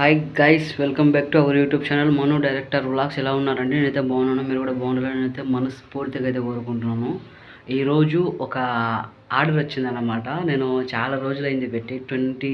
Hi guys welcome back to our YouTube channel Manu director vlogs ఎలా ఉన్నారండి? నేనైతే బాగున్నాను. మీరు కూడా బాగుండాలని అయితే మనస్ఫూర్తిగా అయితే కోరుకుంటున్నాను. ఈరోజు ఒక ఆర్డర్ వచ్చిందన్నమాట. నేను చాలా రోజులైంది పెట్టి ట్వంటీ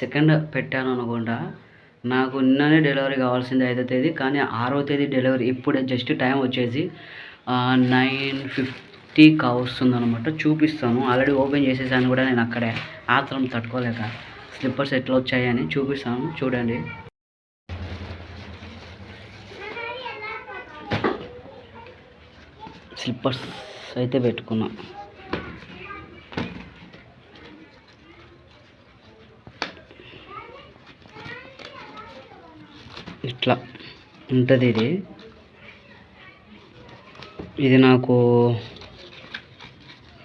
సెకండ్ పెట్టాను అనుకుంటా. నాకు నిన్ననే డెలివరీ కావాల్సింది ఐదో తేదీ కానీ ఆరో తేదీ డెలివరీ ఇప్పుడే జస్ట్ టైం వచ్చేసి నైన్ ఫిఫ్టీ కావస్తుంది అనమాట చూపిస్తాను. ఆల్రెడీ ఓపెన్ చేసేసాను కూడా నేను అక్కడే. ఆత్రం తట్టుకోలేక. స్లిప్పర్స్ ఎట్లా వచ్చాయని చూపిస్తాను చూడండి. స్లిప్పర్స్ అయితే పెట్టుకున్నా. ఇట్లా ఉంటుంది ఇది. ఇది నాకు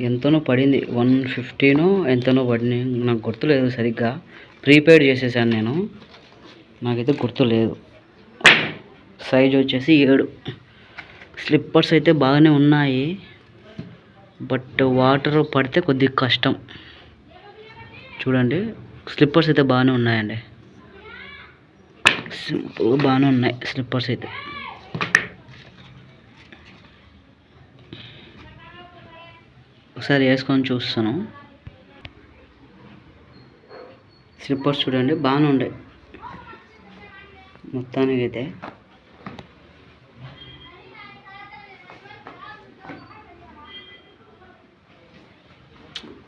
ఎంతనో పడింది. వన్ ఫిఫ్టీనో ఎంతనో పడింది. నాకు గుర్తులేదు సరిగ్గా. ప్రీపెయిడ్ చేసేసాను నేను. నాకైతే గుర్తులేదు. సైజ్ వచ్చేసి ఏడు. స్లిప్పర్స్ అయితే బాగానే ఉన్నాయి. బట్ వాటర్ పడితే కొద్దిగా కష్టం. చూడండి. స్లిప్పర్స్ అయితే బాగానే ఉన్నాయండి. సింపుల్గా బాగానే ఉన్నాయి స్లిప్పర్స్ అయితే. ఒకసారి వేసుకొని చూస్తాను. స్లిప్పర్స్ చూడండి బాగానే ఉండే. మొత్తానికి అయితే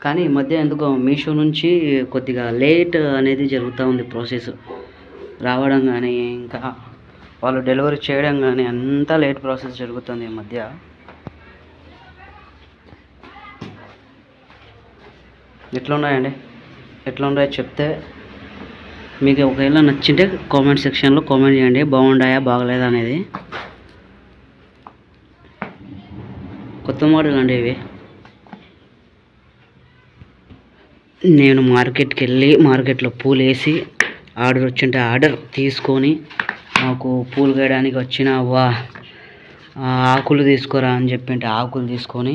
కానీ ఈ మధ్య ఎందుకో మీషో నుంచి కొద్దిగా లేట్ అనేది జరుగుతూ ఉంది ప్రాసెస్ రావడం కానీ ఇంకా వాళ్ళు డెలివరీ చేయడం కానీ అంతా లేట్ ప్రాసెస్ జరుగుతుంది ఈ మధ్య. ఎట్లున్నాయండి? ఎట్లున్నాయో చెప్తే మీకు ఒకవేళ నచ్చింటే కామెంట్ సెక్షన్లో కామెంట్ చేయండి. బాగుండాయా బాగలేదా అనేది. కొత్త మోడల్ అండి ఇవి. నేను మార్కెట్కి వెళ్ళి మార్కెట్లో పూలు వేసి ఆర్డర్ వచ్చింటే ఆర్డర్ తీసుకొని నాకు పూలు వేయడానికి వచ్చిన వా ఆకులు తీసుకురా అని చెప్పింటే ఆకులు తీసుకొని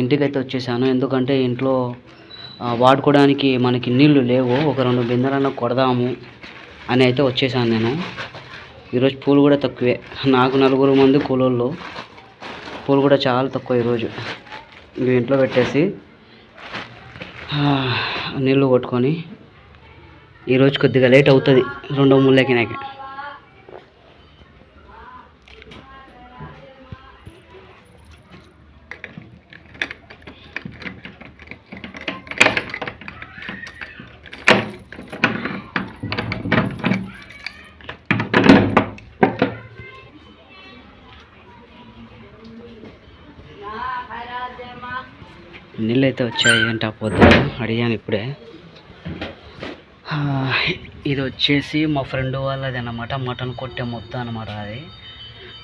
ఇంటికైతే వచ్చేసాను. ఎందుకంటే ఇంట్లో వాడుకోవడానికి మనకి నీళ్ళు లేవు. ఒక రెండు బిందెలన్నా కొడదాము అని అయితే వచ్చేసాను నేను. ఈరోజు పూలు కూడా తక్కువే. నాకు నలుగురు మంది కూలోళ్ళు. పూలు కూడా చాలా తక్కువ ఈరోజు. ఇవి ఇంట్లో పెట్టేసి నీళ్ళు కొట్టుకొని ఈరోజు కొద్దిగా లేట్ అవుతుంది. రెండో మూలకి నాకు నీళ్ళు అయితే వచ్చాయి అంటే ఆ పొద్దున అడిగాను ఇప్పుడే. ఇది వచ్చేసి మా ఫ్రెండ్ వాళ్ళది అనమాట మటన్ కొట్టే మొత్తం అనమాట అది.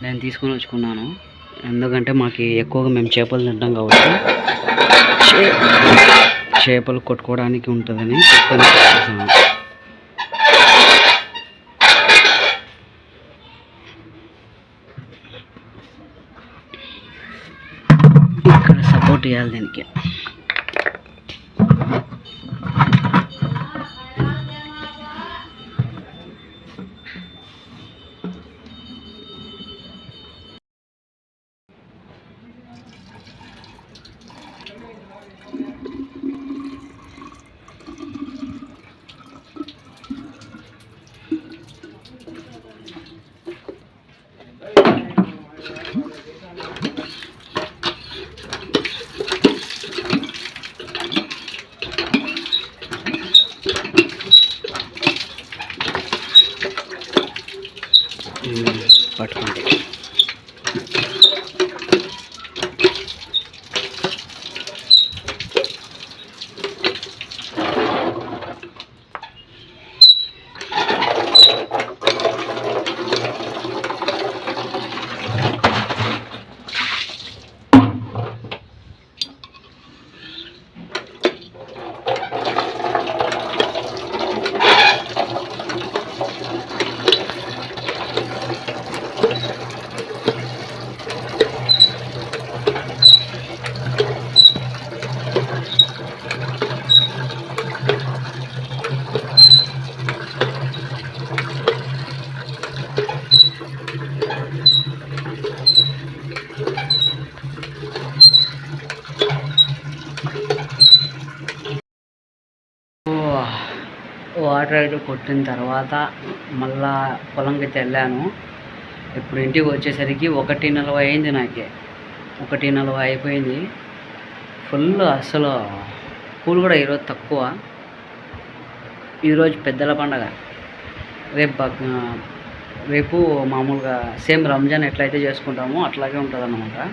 నేను తీసుకొని వచ్చుకున్నాను. ఎందుకంటే మాకు ఎక్కువగా మేము చేపలు తింటాం కాబట్టి చే- చేపలు కొట్టుకోవడానికి ఉంటుందని తీసుకొని వచ్చేసాను. దీనికి రైడ్ కొట్టిన తర్వాత మళ్ళా పొలంకి వెళ్ళాను ఇప్పుడు ఇంటికి వచ్చేసరికి ఒకటి నలభై అయింది నాకే. ఒకటి నలభై అయిపోయింది. ఫుల్ అసలు కూల్ కూడా ఈరోజు తక్కువ. ఈరోజు పెద్దల పండగ. రేపు రేపు మామూలుగా సేమ్ రంజాన్ ఎట్లయితే చేసుకుంటామో అట్లాగే ఉంటుంది అన్నమాట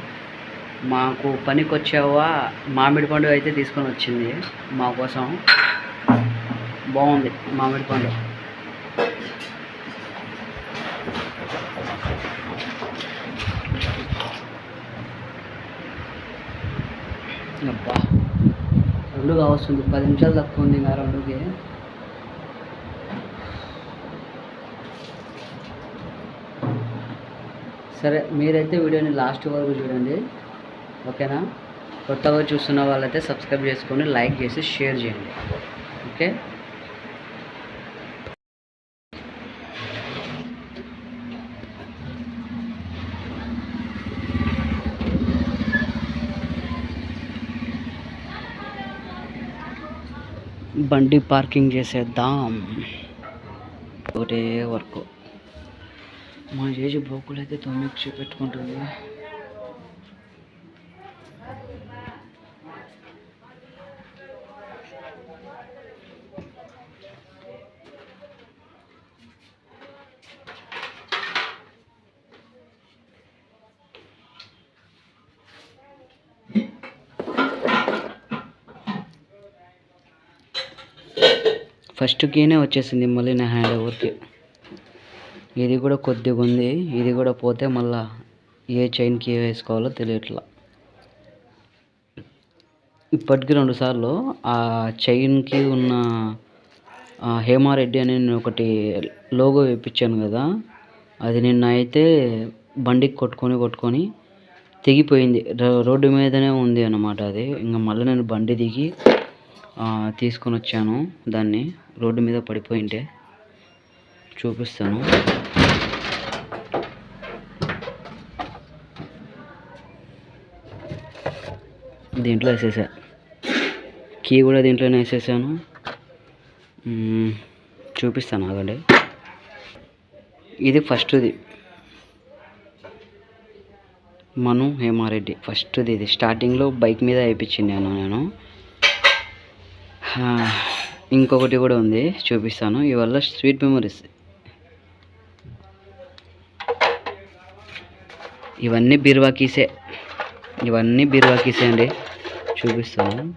మాకు పనికి వచ్చావా మామిడి పండు అయితే తీసుకొని వచ్చింది మా కోసం. బాగుంది మామిడి పండు. అబ్బా రెండు కావస్తుంది. పది నిమిషాలు తక్కువ ఉంది ఇంకా రెండుకి సరే మీరైతే వీడియోని లాస్ట్ వరకు చూడండి. ఓకేనా? కొత్తగా చూస్తున్న వాళ్ళైతే సబ్స్క్రైబ్ చేసుకొని లైక్ చేసి షేర్ చేయండి. ఓకే? బండి పార్కింగ్ చేసేద్దాం. ఒకటే వర్క్. మా చేసి బోకులు అయితే తొమ్మిది పెట్టుకుంటుంది. ఫస్ట్ కీనే వచ్చేసింది మళ్ళీ నా హ్యాండ్ ఓవర్కి ఇది కూడా కొద్దిగా ఉంది. ఇది కూడా పోతే మళ్ళా ఏ చైన్కి వేసుకోవాలో తెలియట్లా. ఇప్పటికీ రెండు సార్లు ఆ చైన్కి ఉన్న హేమారెడ్డి అని నేను ఒకటి లోగో వేయించాను కదా. అది నిన్న అయితే బండికి కొట్టుకొని కొట్టుకొని తెగిపోయింది. రో- రోడ్డు మీదనే ఉంది అన్నమాట అది. ఇంకా మళ్ళీ నేను బండి దిగి తీసుకొని వచ్చాను. దాన్ని రోడ్డు మీద పడిపోయింటే చూపిస్తాను. దీంట్లో వేసేసా. కీ కూడా దీంట్లోనే వేసేసాను. చూపిస్తాను ఆగండి. ఇది ఫస్ట్ది. మను హేమారెడ్డి. ఫస్ట్ది ఇది. స్టార్టింగ్లో బైక్ మీద వేయించింది నేను. ఇంకొకటి కూడా ఉంది చూపిస్తాను. ఇవల్ల స్వీట్ మెమరీస్. ఇవన్నీ బీరువా కీసే. ఇవన్నీ బీర్వాకీసే అండి. చూపిస్తాను.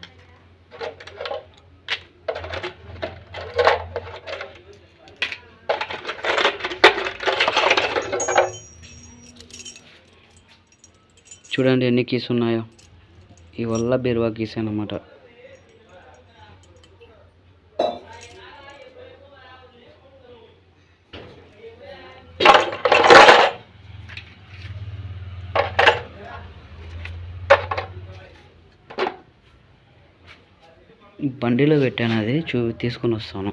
చూడండి ఎన్ని కీస్ ఉన్నాయో. ఇవల్ల బీరువా కీసే అన్నమాట. బండిలో పెట్టాను అది చూ తీసుకొని వస్తాను.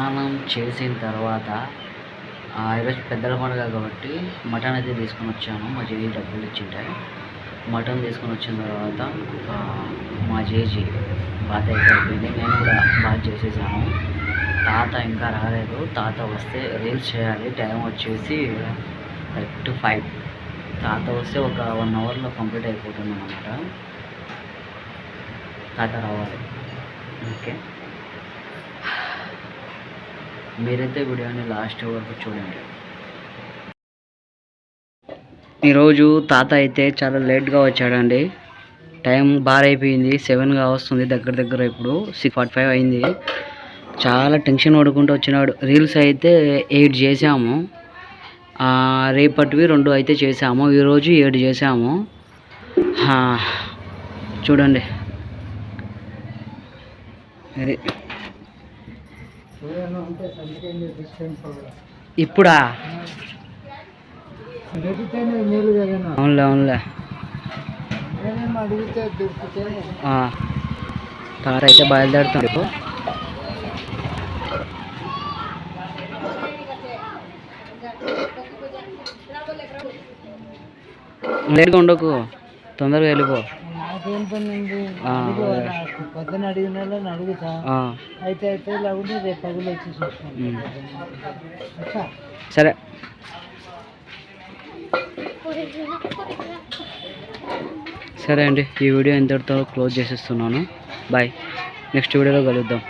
స్నానం చేసిన తర్వాత ఈరోజు పెద్దల పండుగ కాబట్టి మటన్ అయితే తీసుకొని వచ్చాను. మా జేజీ డబ్బులు ఇచ్చింటాయి మటన్ తీసుకొని వచ్చిన తర్వాత మా జేజీ బాత అయితే అయిపోయింది నేను కూడా బాగా చేసేసాను తాత ఇంకా రాలేదు. తాత వస్తే రీల్స్ చేయాలి. టైం వచ్చేసి కరెక్ట్ ఫైవ్. తాత వస్తే ఒక వన్ అవర్లో కంప్లీట్ అయిపోతుంది అన్నమాట తాత రావాలి. ఓకే. మీరైతే వీడియోని లాస్ట్ వరకు చూడండి. ఈరోజు తాత అయితే చాలా లేట్గా వచ్చాడండి. టైం బార్ అయిపోయింది. సెవెన్గా వస్తుంది దగ్గర దగ్గర ఇప్పుడు. సిక్స్ ఫార్టీ ఫైవ్ అయింది. చాలా టెన్షన్ పడుకుంటూ వచ్చినాడు. రీల్స్ అయితే ఎయిట్ చేసాము రేపటివి రెండు అయితే చేసాము ఈరోజు ఏడు చేసాము చూడండి. అది ఇప్పుడా అవునులే అవునులే. కార్ అయితే బయలుదేరుతుంది లేట్గా ఉండకు తొందరగా వెళ్ళిపో. పొద్దున అడిగిన వాళ్ళని అడుగుతా. అయితే అయితే ఇలా రేపు పగులు వచ్చి సరే. సరే అండి ఈ వీడియో ఇంతటితో క్లోజ్ చేసేస్తున్నాను. బాయ్ నెక్స్ట్ వీడియోలో కలుద్దాం.